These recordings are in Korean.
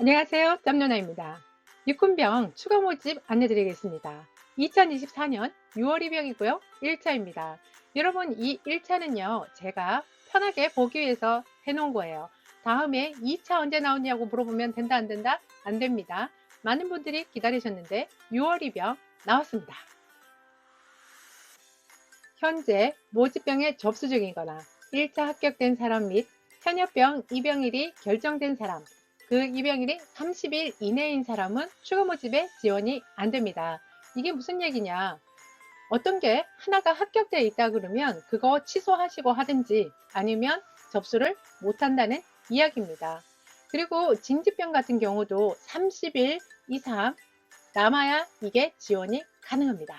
안녕하세요. 짬누나입니다. 육군병 추가 모집 안내드리겠습니다. 2024년 6월 입영이고요. 1차입니다. 여러분 이 1차는요. 제가 편하게 보기 위해서 해놓은 거예요. 다음에 2차 언제 나오냐고 물어보면 된다 안 된다? 안 됩니다. 많은 분들이 기다리셨는데 6월 입영 나왔습니다. 현재 모집병에 접수 중이거나 1차 합격된 사람 및 현역병 입영일이 결정된 사람 그 입영일이 30일 이내인 사람은 추가 모집에 지원이 안 됩니다. 이게 무슨 얘기냐? 어떤 게 하나가 합격되어 있다 그러면 그거 취소하시고 하든지 아니면 접수를 못 한다는 이야기입니다. 그리고 진지병 같은 경우도 30일 이상 남아야 이게 지원이 가능합니다.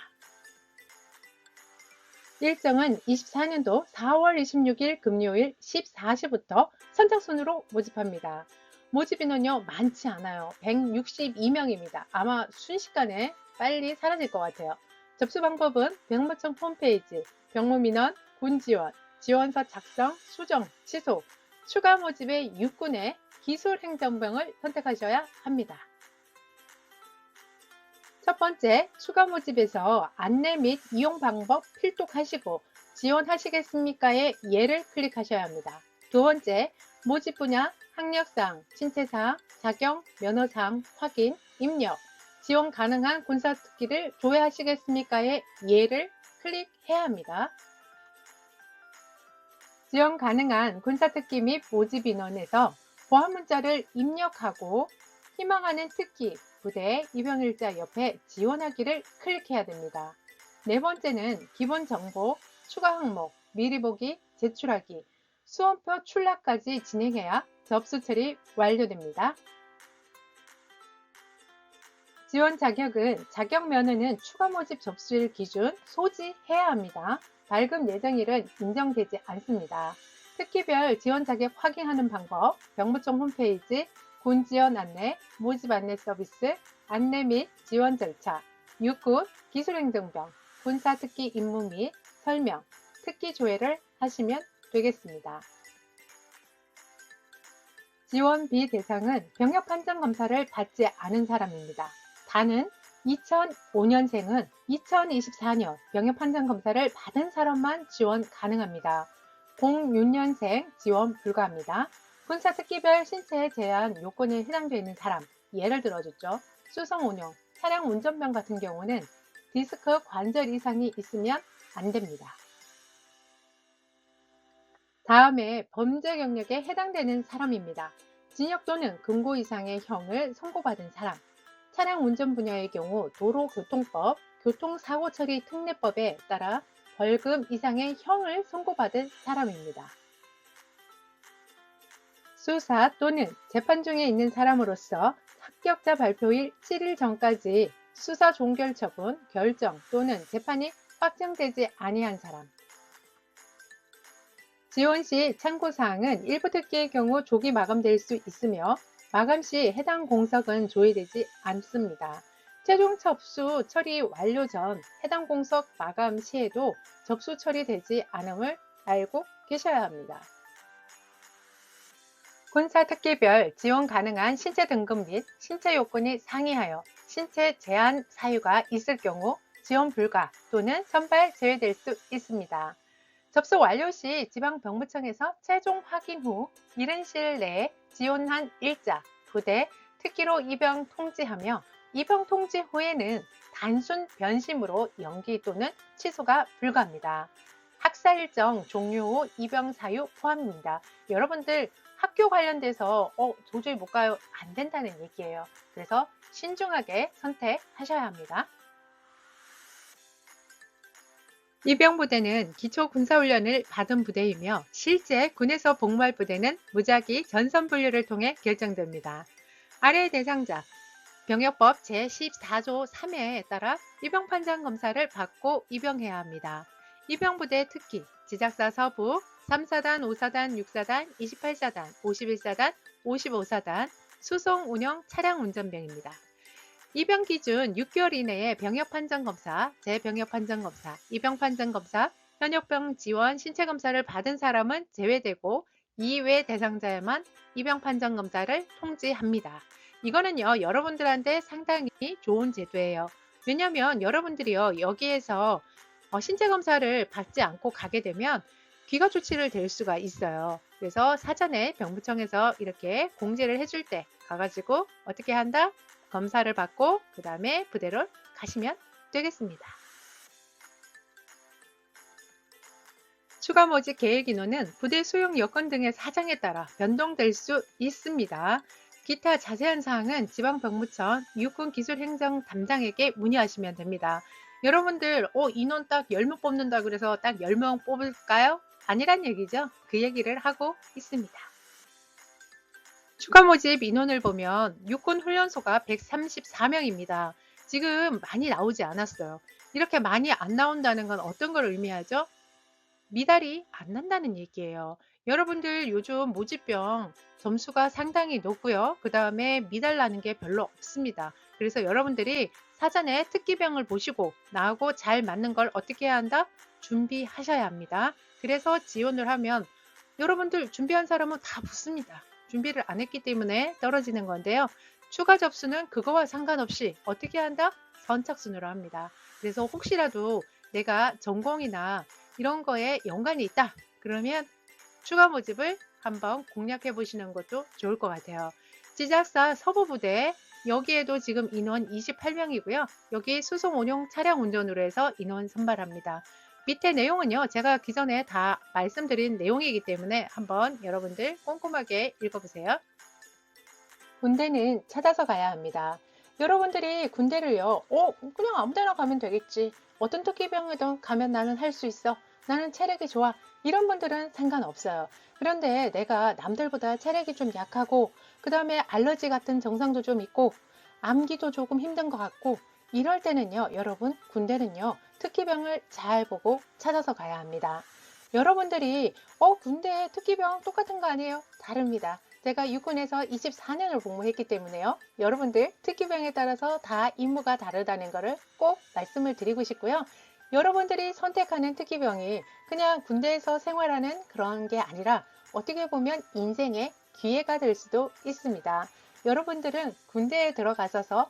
일정은 24년도 4월 26일 금요일 14시부터 선착순으로 모집합니다. 모집 인원요 많지 않아요. 162명입니다. 아마 순식간에 빨리 사라질 것 같아요. 접수 방법은 병무청 홈페이지, 병무민원, 군지원, 지원서 작성, 수정, 취소, 추가 모집의 육군의 기술행정병을 선택하셔야 합니다. 첫 번째, 추가 모집에서 안내 및 이용 방법 필독하시고 지원하시겠습니까의 예를 클릭하셔야 합니다. 두 번째, 모집 분야, 학력상, 신체사항, 자격, 면허사항 확인, 입력, 지원 가능한 군사특기를 조회하시겠습니까의 예를 클릭해야 합니다. 지원 가능한 군사특기 및 모집 인원에서 보안 문자를 입력하고 희망하는 특기, 부대, 입영일자 옆에 지원하기를 클릭해야 됩니다. 네 번째는 기본 정보, 추가 항목, 미리 보기, 제출하기, 수험표 출락까지 진행해야 접수 처리 완료됩니다. 지원 자격은 자격 면허는 추가 모집 접수일 기준 소지해야 합니다. 발급 예정일은 인정되지 않습니다. 특기별 지원 자격 확인하는 방법, 병무청 홈페이지, 군 지원 안내, 모집 안내 서비스, 안내 및 지원 절차, 육군, 기술행정병, 군사 특기 임무 및 설명, 특기 조회를 하시면 되겠습니다. 지원 비 대상은 병역 판정 검사를 받지 않은 사람입니다. 단은 2005년생은 2024년 병역 판정 검사를 받은 사람만 지원 가능합니다. 06년생 지원 불가합니다. 군사 특기별 신체 제한 요건에 해당되어 있는 사람, 예를 들어줬죠. 수송 운영, 차량 운전병 같은 경우는 디스크 관절 이상이 있으면 안 됩니다. 다음에 범죄 경력에 해당되는 사람입니다. 징역 또는 금고 이상의 형을 선고받은 사람, 차량 운전 분야의 경우 도로교통법, 교통사고 처리 특례법에 따라 벌금 이상의 형을 선고받은 사람입니다. 수사 또는 재판 중에 있는 사람으로서 합격자 발표일 7일 전까지 수사 종결 처분, 결정 또는 재판이 확정되지 아니한 사람, 지원 시 참고사항은 일부 특기의 경우 조기 마감될 수 있으며 마감 시 해당 공석은 조회되지 않습니다. 최종 접수 처리 완료 전 해당 공석 마감 시에도 접수 처리되지 않음을 알고 계셔야 합니다. 군사 특기별 지원 가능한 신체 등급 및 신체 요건이 상이하여 신체 제한 사유가 있을 경우 지원 불가 또는 선발 제외될 수 있습니다. 접수 완료 시 지방병무청에서 최종 확인 후 이른 시일 내에 지원한 일자, 부대, 특기로 입영 통지하며 입영 통지 후에는 단순 변심으로 연기 또는 취소가 불가합니다. 학사 일정 종료 후 입영 사유 포함입니다. 여러분들 학교 관련돼서 어, 도저히 못 가요 안 된다는 얘기예요. 그래서 신중하게 선택하셔야 합니다. 입영부대는 기초 군사훈련을 받은 부대이며 실제 군에서 복무할 부대는 무작위 전선 분류를 통해 결정됩니다. 아래 대상자 병역법 제14조 3회에 따라 입영판정 검사를 받고 입영해야 합니다. 입영부대 특기 지작사 서부 3사단, 5사단, 6사단, 28사단, 51사단, 55사단 수송 운영 차량 운전병입니다. 입영 기준 6개월 이내에 병역 판정 검사, 재병역 판정 검사, 입영 판정 검사, 현역병 지원 신체 검사를 받은 사람은 제외되고 2외 대상자에만 입영 판정 검사를 통지합니다. 이거는요, 여러분들한테 상당히 좋은 제도예요. 왜냐면 여러분들이요, 여기에서 어, 신체 검사를 받지 않고 가게 되면 귀가 조치를 될 수가 있어요. 그래서 사전에 병무청에서 이렇게 공지를 해줄 때 가가지고 어떻게 한다? 검사를 받고 그 다음에 부대로 가시면 되겠습니다. 추가 모집 계획 인원은 부대 수용 여건 등의 사정에 따라 변동될 수 있습니다. 기타 자세한 사항은 지방병무청 육군기술행정 담당에게 문의하시면 됩니다. 여러분들 어, 인원 딱 10명 뽑는다 그래서 딱 10명 뽑을까요? 아니란 얘기죠. 그 얘기를 하고 있습니다. 추가 모집 인원을 보면 육군 훈련소가 134명입니다. 지금 많이 나오지 않았어요. 이렇게 많이 안 나온다는 건 어떤 걸 의미하죠? 미달이 안 난다는 얘기예요. 여러분들 요즘 모집병 점수가 상당히 높고요. 그 다음에 미달 나는 게 별로 없습니다. 그래서 여러분들이 사전에 특기병을 보시고 나하고 잘 맞는 걸 어떻게 해야 한다? 준비하셔야 합니다. 그래서 지원을 하면 여러분들 준비한 사람은 다 붙습니다. 준비를 안 했기 때문에 떨어지는 건데요. 추가 접수는 그거와 상관없이 어떻게 한다? 선착순으로 합니다. 그래서 혹시라도 내가 전공이나 이런 거에 연관이 있다. 그러면 추가 모집을 한번 공략해 보시는 것도 좋을 것 같아요. 제작사 서부부대 여기에도 지금 인원 28명이고요. 여기 수송 운용 차량 운전으로 해서 인원 선발합니다. 밑에 내용은요, 제가 기존에 다 말씀드린 내용이기 때문에 한번 여러분들 꼼꼼하게 읽어보세요. 군대는 찾아서 가야 합니다. 여러분들이 군대를요, 어, 그냥 아무 데나 가면 되겠지. 어떤 특기병이든 가면 나는 할 수 있어. 나는 체력이 좋아. 이런 분들은 상관없어요. 그런데 내가 남들보다 체력이 좀 약하고, 그 다음에 알러지 같은 증상도 좀 있고, 암기도 조금 힘든 것 같고, 이럴 때는요, 여러분, 군대는요, 특기병을 잘 보고 찾아서 가야 합니다. 여러분들이, 어, 군대 특기병 똑같은 거 아니에요? 다릅니다. 제가 육군에서 24년을 복무했기 때문에요. 여러분들 특기병에 따라서 다 임무가 다르다는 것을 꼭 말씀을 드리고 싶고요. 여러분들이 선택하는 특기병이 그냥 군대에서 생활하는 그런 게 아니라 어떻게 보면 인생의 기회가 될 수도 있습니다. 여러분들은 군대에 들어가셔서